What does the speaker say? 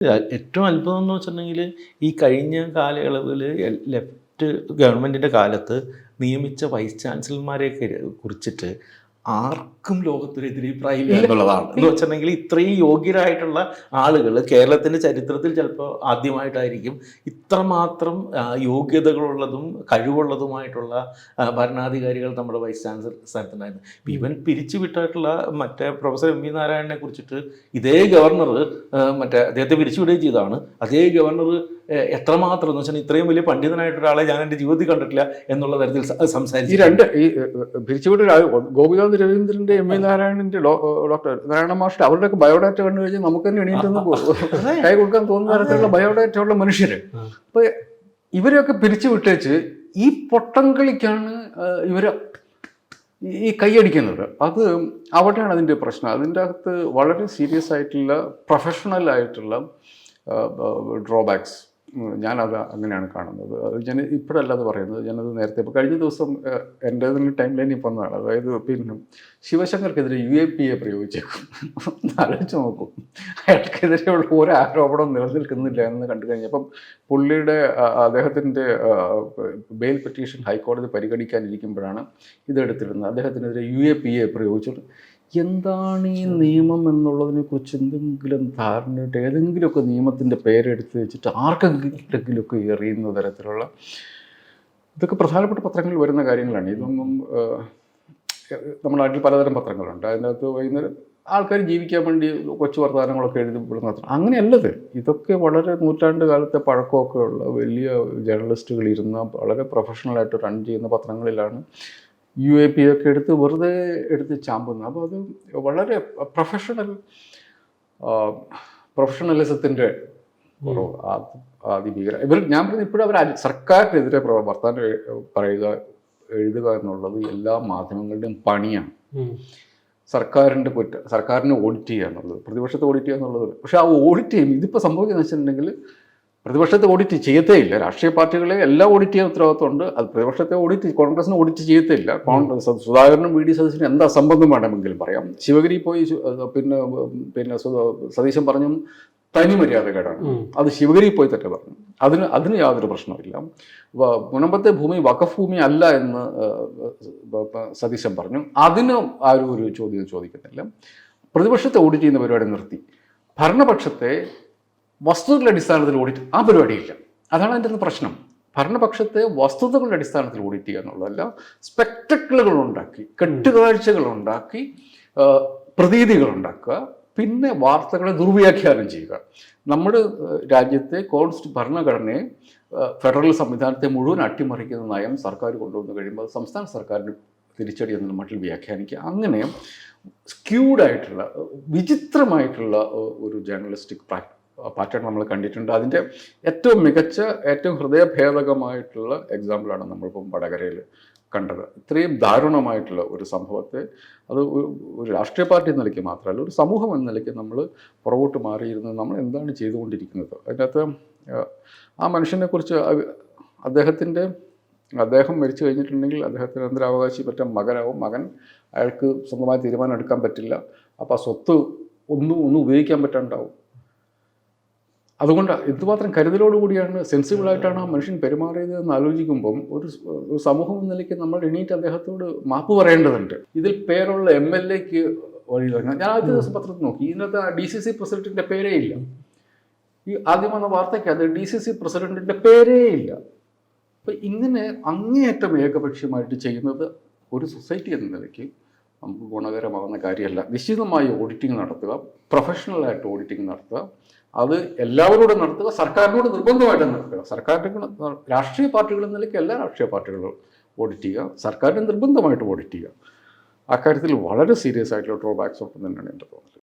ഏറ്റവും അത്ഭുതം എന്ന് വെച്ചിട്ടുണ്ടെങ്കിൽ ഈ കഴിഞ്ഞ കാലയളവിൽ ലെഫ്റ്റ് ഗവൺമെന്റിന്റെ കാലത്ത് നിയമിച്ച വൈസ് ചാൻസലർമാരെയൊക്കെ കുറിച്ചിട്ട് ആർക്കും ലോകത്തിനെതിരെ അഭിപ്രായമില്ല എന്നുള്ളതാണ്. എന്ന് വെച്ചിട്ടുണ്ടെങ്കിൽ ഇത്രയും യോഗ്യരായിട്ടുള്ള ആളുകൾ കേരളത്തിന്റെ ചരിത്രത്തിൽ ചിലപ്പോൾ ആദ്യമായിട്ടായിരിക്കും ഇത്രമാത്രം യോഗ്യതകളുള്ളതും കഴിവുള്ളതുമായിട്ടുള്ള ഭരണാധികാരികൾ നമ്മുടെ വൈസ് ചാൻസലർ സ്ഥാനത്തുണ്ടായിരുന്നു ഇവൻ പിരിച്ചുവിട്ടിട്ടുള്ള മറ്റേ പ്രൊഫസർ എം വി നാരായണനെ കുറിച്ചിട്ട് ഇതേ ഗവർണർ മറ്റേ അദ്ദേഹത്തെ പിരിച്ചുവിടുകയും ചെയ്തതാണ്. അതേ ഗവർണർ എത്രമാത്രം എന്ന് വെച്ചാൽ ഇത്രയും വലിയ പണ്ഡിതനായിട്ട് ഒരാളെ ഞാൻ എന്റെ ജീവിതത്തിൽ കണ്ടിട്ടില്ല എന്നുള്ള തരത്തിൽ സംസാരിച്ചു ഈ രണ്ട് ഈ പിരിച്ചുവിട്ട് ഗോപിനാഥ് രവീന്ദ്രന്റെ എം വി നാരായണന്റെ ഡോക്ടർ നാരായണ മാഷ്ടർ അവരുടെയൊക്കെ ബയോഡാറ്റ കണ്ടു കഴിഞ്ഞാൽ നമുക്ക് തന്നെ എണീറ്റൊന്ന്. കൈ കൊടുക്കാൻ തോന്നുന്ന തരത്തിലുള്ള ബയോഡാറ്റ ഉള്ള മനുഷ്യർ. അപ്പൊ ഇവരെയൊക്കെ പിരിച്ചു വിട്ടേച്ച് ഈ പൊട്ടം കളിക്കാണ് ആ, ഇവർ ഈ- ഈ കൈയടിക്കുന്നത് അത് അവിടെയാണ് അതിന്റെ പ്രശ്നം. അതിന്റെ അകത്ത് വളരെ സീരിയസ് ആയിട്ടുള്ള പ്രൊഫഷണൽ ആയിട്ടുള്ള ഡ്രോബാക്സ്. ഞാനത് അങ്ങനെയാണ് കാണുന്നത്. അത് ഞാൻ ഇപ്പോഴല്ല അത് പറയുന്നത്. ഞാനത് നേരത്തെ ഇപ്പോൾ കഴിഞ്ഞ ദിവസം എന്റെ തന്നെ ടൈം ലൈനിൽ വന്നതാണ്. അതായത് പിന്നെ ശിവശങ്കർക്കെതിരെ യു എ പി എ പ്രയോഗിച്ചേക്കും. ആലോചിച്ച് നോക്കും. അയാൾക്കെതിരെയുള്ള ഒരു ആരോപണം നിലനിൽക്കുന്നില്ല എന്ന് കണ്ടു കഴിഞ്ഞപ്പം പുള്ളിയുടെ അദ്ദേഹത്തിന്റെ ബെയിൽ പെറ്റീഷൻ ഹൈക്കോടതി പരിഗണിക്കാനിരിക്കുമ്പോഴാണ് ഇതെടുത്തിരുന്നത്. അദ്ദേഹത്തിനെതിരെ യു എ പി എ പ്രയോഗിച്ചിട്ട് എന്താണ് ഈ നിയമം എന്നുള്ളതിനെ കുറിച്ച് എന്തെങ്കിലും ധാരണയിട്ട് ഏതെങ്കിലുമൊക്കെ നിയമത്തിന്റെ പേരെടുത്ത് വെച്ചിട്ട് ആർക്കെങ്കിലൊക്കെ എറിയുന്ന തരത്തിലുള്ള ഇതൊക്കെ പ്രധാനപ്പെട്ട പത്രങ്ങളിൽ വരുന്ന കാര്യങ്ങളാണ്. ഇതൊന്നും നമ്മുടെ നാട്ടിൽ പലതരം പത്രങ്ങളുണ്ട്. അതിനകത്ത് വൈകുന്നേരം ആൾക്കാർ ജീവിക്കാൻ വേണ്ടി കൊച്ചു വർത്തമാനങ്ങളൊക്കെ എഴുതി വിടുന്ന പത്രം. അങ്ങനെയല്ലത്. ഇതൊക്കെ വളരെ നൂറ്റാണ്ട് കാലത്തെ പഴക്കമൊക്കെ ഉള്ള വലിയ ജേർണലിസ്റ്റുകൾ ഇരുന്ന വളരെ പ്രൊഫഷണലായിട്ട് റൺ ചെയ്യുന്ന പത്രങ്ങളിലാണ് യു എ പി ഒക്കെ എടുത്ത് വെറുതെ എടുത്ത് ചാമ്പുന്നു. അപ്പോൾ അത് വളരെ പ്രൊഫഷണൽ പ്രൊഫഷണലിസത്തിന്റെ കുറവ്. അതിഭീകര ഇവർ ഞാൻ പറഞ്ഞു ഇപ്പോഴും അവർ സർക്കാരിനെതിരെ വർത്താനം പറയുക എഴുതുക എന്നുള്ളത് എല്ലാ മാധ്യമങ്ങളുടെയും പണിയാണ്. സർക്കാരിന്റെ കുറ്റ സർക്കാരിനെ ഓഡിറ്റ് ചെയ്യുക എന്നുള്ളത് പ്രതിപക്ഷത്തെ ഓഡിറ്റ് ചെയ്യുക എന്നുള്ളത്. പക്ഷേ ആ ഓഡിറ്റ് ചെയ്യും ഇതിപ്പോൾ സംഭവിക്കുന്നത് വെച്ചിട്ടുണ്ടെങ്കിൽ പ്രതിപക്ഷത്തെ ഓഡിറ്റ് ചെയ്യത്തേ ഇല്ല രാഷ്ട്രീയ പാർട്ടികളെ എല്ലാം ഓഡിറ്റ് ചെയ്യാൻ ഉത്തരവാദിത്തമുണ്ട് അത് പ്രതിപക്ഷത്തെ ഓഡിറ്റ് കോൺഗ്രസിനെ ഓഡിറ്റ് ചെയ്യത്തേ ഇല്ല കോൺഗ്രസ് സുധാകരനും വി ഡി സതീശനും എന്താ സംബന്ധം വേണമെങ്കിലും പറയാം. ശിവഗിരി പോയി പിന്നെ പിന്നെ സതീശൻ പറഞ്ഞു തനി മര്യാദകേടാണ്. അത് ശിവഗിരി പോയി തന്നെ പറഞ്ഞു. അതിന് അതിന് യാതൊരു പ്രശ്നമില്ല മുനമ്പത്തെ ഭൂമി വഖഫ് ഭൂമി അല്ല എന്ന് സതീശൻ പറഞ്ഞു. അതിന് ആരും ഒരു ചോദ്യം ചോദിക്കുന്നില്ല. പ്രതിപക്ഷത്തെ ഓഡിറ്റ് ചെയ്യുന്ന പരിപാടി നിർത്തി. ഭരണപക്ഷത്തെ വസ്തുതകളുടെ അടിസ്ഥാനത്തിൽ ഓഡിറ്റ് ആ പരിപാടിയില്ല. അതാണ് അതിന്റെ ഒരു പ്രശ്നം. ഭരണപക്ഷത്തെ വസ്തുതകളുടെ അടിസ്ഥാനത്തിൽ ഓഡിറ്റ് ചെയ്യുക എന്നുള്ളതല്ല സ്പെക്ടക്കിളുകൾ ഉണ്ടാക്കി കെട്ടുകാഴ്ചകൾ ഉണ്ടാക്കി പ്രതീതികൾ ഉണ്ടാക്കുക പിന്നെ വാർത്തകളെ ദുർവ്യാഖ്യാനം ചെയ്യുക. നമ്മുടെ രാജ്യത്തെ കോൺസ്റ്റ് ഭരണഘടനയെ ഫെഡറൽ സംവിധാനത്തെ മുഴുവൻ അട്ടിമറിക്കുന്ന നയം സർക്കാർ കൊണ്ടുവന്നു കഴിയുമ്പോൾ സംസ്ഥാന സർക്കാരിന് തിരിച്ചടി എന്ന മട്ടിൽ വ്യാഖ്യാനിക്കുക. അങ്ങനെ സ്ക്യൂഡായിട്ടുള്ള വിചിത്രമായിട്ടുള്ള ഒരു ജേർണലിസ്റ്റിക് പാറ്റേൺ നമ്മൾ കണ്ടിട്ടുണ്ട്. അതിന്റെ ഏറ്റവും മികച്ച ഏറ്റവും ഹൃദയഭേദകമായിട്ടുള്ള എക്സാമ്പിളാണ് നമ്മളിപ്പം വടകരയിൽ കണ്ടത്. ഇത്രയും ദാരുണമായിട്ടുള്ള ഒരു സംഭവത്തെ അത് ഒരു രാഷ്ട്രീയ പാർട്ടി എന്ന നിലയ്ക്ക് മാത്രമല്ല ഒരു സമൂഹം എന്ന നിലയ്ക്ക് നമ്മൾ പുറകോട്ട് മാറിയിരുന്നത് നമ്മൾ എന്താണ് ചെയ്തുകൊണ്ടിരിക്കുന്നത്? അതിനകത്ത് ആ മനുഷ്യനെക്കുറിച്ച് അദ്ദേഹത്തിന്റെ അദ്ദേഹം മരിച്ചു കഴിഞ്ഞിട്ടുണ്ടെങ്കിൽ അദ്ദേഹത്തിന് അന്തരാവകാശി പറ്റ മകനാവും. മകൻ അയാൾക്ക് സ്വന്തമായി തീരുമാനം എടുക്കാൻ പറ്റില്ല. അപ്പോൾ ആ സ്വത്ത് ഒന്നും ഒന്നും ഉപയോഗിക്കാൻ പറ്റാണ്ടാവും. അതുകൊണ്ട് എന്തുമാത്രം കരുതലോടുകൂടിയാണ് സെൻസിബിളായിട്ടാണ് ആ മനുഷ്യൻ പെരുമാറിയത് എന്ന് ആലോചിക്കുമ്പം ഒരു സമൂഹം എന്ന നിലയ്ക്ക് നമ്മൾ എണീറ്റ് അദ്ദേഹത്തോട് മാപ്പ് പറയേണ്ടതുണ്ട്. ഇതിൽ പേരുള്ള എം എൽ എക്ക് വഴി തുടങ്ങാം. ഞാൻ ആദ്യ ദിവസം പത്രത്തിൽ നോക്കി. ഇതിനകത്ത് ഡി സി സി പ്രസിഡന്റിന്റെ പേരേ ഇല്ല. ഈ ആദ്യം വന്ന വാർത്തയ്ക്ക് അത് ഡി സി സി പ്രസിഡന്റിന്റെ പേരേ ഇല്ല. അപ്പം ഇങ്ങനെ അങ്ങേയറ്റം ഏകപക്ഷീയമായിട്ട് ചെയ്യുന്നത് ഒരു സൊസൈറ്റി എന്ന നിലയ്ക്ക് നമുക്ക് ഗുണകരമാകുന്ന കാര്യമല്ല. നിശ്ചിതമായി ഓഡിറ്റിംഗ് നടത്തുക പ്രൊഫഷണലായിട്ട് ഓഡിറ്റിംഗ് നടത്തുക. അത് എല്ലാവരോടും നടത്തുക സർക്കാരിനോട് നിർബന്ധമായിട്ട് നടത്തുക. സർക്കാരിന്റെ രാഷ്ട്രീയ പാർട്ടികൾ എന്ന നിലയ്ക്ക് എല്ലാ രാഷ്ട്രീയ പാർട്ടികളും ഓഡിറ്റ് ചെയ്യുക. സർക്കാരിനെ നിർബന്ധമായിട്ട് ഓഡിറ്റ് ചെയ്യുക. അക്കാര്യത്തിൽ വളരെ സീരിയസ് ആയിട്ടുള്ള ഡ്രോബാക്സ് ഉണ്ടെന്ന് തന്നെയാണ് എന്റെ തോന്നൽ